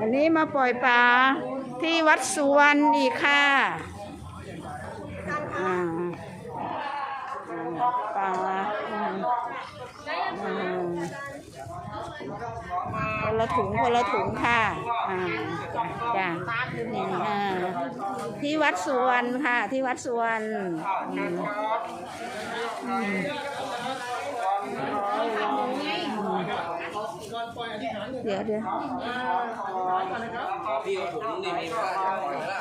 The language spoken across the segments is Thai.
อันนี้มาปล่อยปลาที่วัดสุวรรณอีกค่ะอ่าปลาอืมอืมคนละถุงคนละถุงค่ะอ่าจ้ะนี่อ่าที่วัดสุวรรณค่ะ ที่วัดสุวรรณอืม อืมเดี๋ยวเดี๋ยวพี่เอาถุงนี่มีผ้าจะปล่อยแล้ว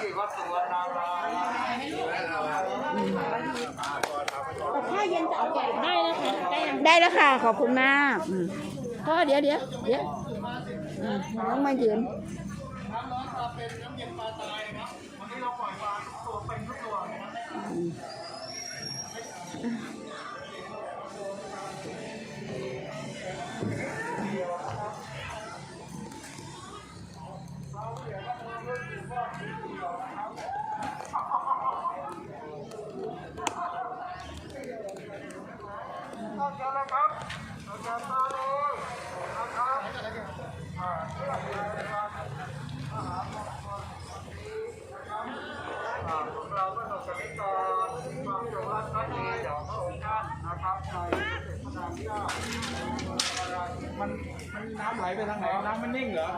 ถ้าเย็นจะเอาแกะได้นะคะได้ยังได้แล้วค่ะ ขอบคุณมากอืมพ่อเดี๋ยวเดี๋ยวเดี๋ยวอืมน้องมายืนอืม มันมันน้ำไหลไปทางไหน น้ำมันนิ่งเหรอ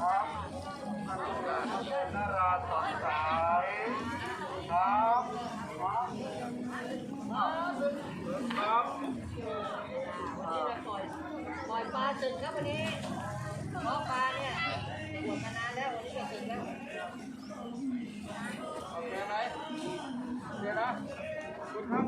นา ปล่อยปลาจึงครับวันนี้เพราะปลาเนี่ยบวชมานานแล้ววันนี้ก็จึงแล้วโอเคไหมเดี๋ยวนะคุณครับ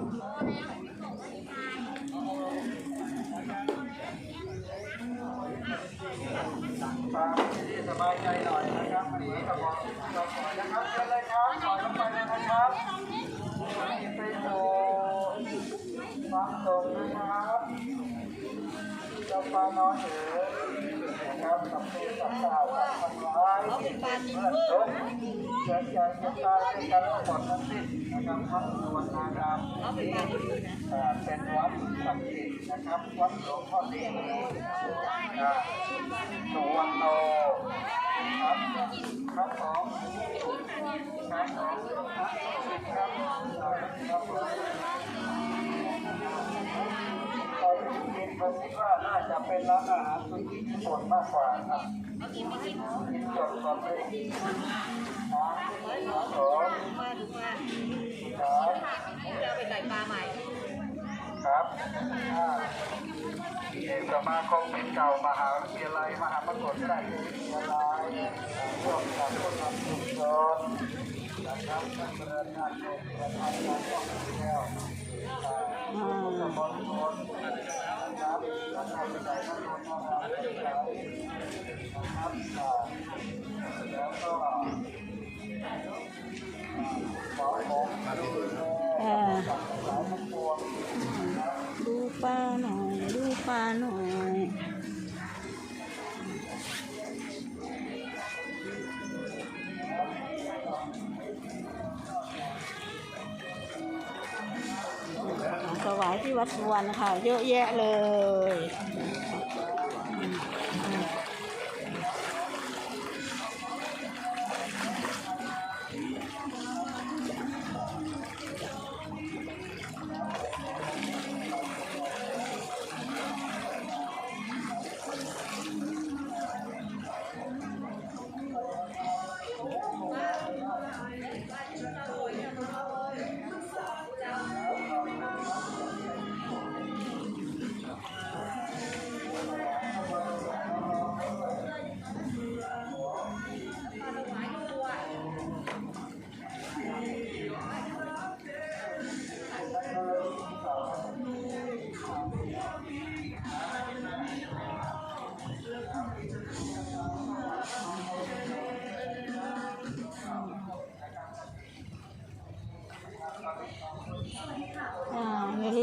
ฟังที่สบายใจหน่อยนะครับวันนี้ก็บอกเราขอนะครับเชิญเลยครับปล่อลงไปเลยนะครับไปสู่ ฟังส่งนะครับจ้าปลาน้อยเอ๋ยนะครับกับตัวสัตว์ต่างๆทั้งหลายเขาเป็นปลาจึงเมื่อเพิ่จมบเกิดจากจะตายด้วยกันหมดทั้งสิ้นนะครับทั้งสวนนางรามเขาเป็นปลาจึงนะเป็นวัดศักดิ์สิทธิ์นะครับวัดหลวงพ่อดีอ่าสุวรรณโนครับครับผมครับผมครับครับผม นผมคิดว่าน่าจะเป็นร้านอาหารสุกี้ญี่ปุ่นมากกว่าครับเขากินไม่กินกินสดสดเลยครับผมมาดูมาครับผมจะเอาไปใส่ปลาใหม่ ครับอ่าที่สมาคมศิษย์เก่ามหาวิทยาลัยมหามกุฏราชวิทยาลัยร่วมกับผู้นำชุมชนนะครับดำเนินงานโรงเรียนทางการท่องเที่ยว หน่อยของถวายที่วัดสุวรรณค่ะ เยอะแยะเลย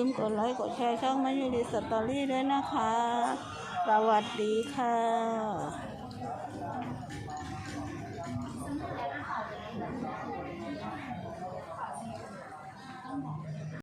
มกดไลค์กดแชร์ช่องมัยุรีสตอรี่ด้วยนะคะ สวัสดีค่ะ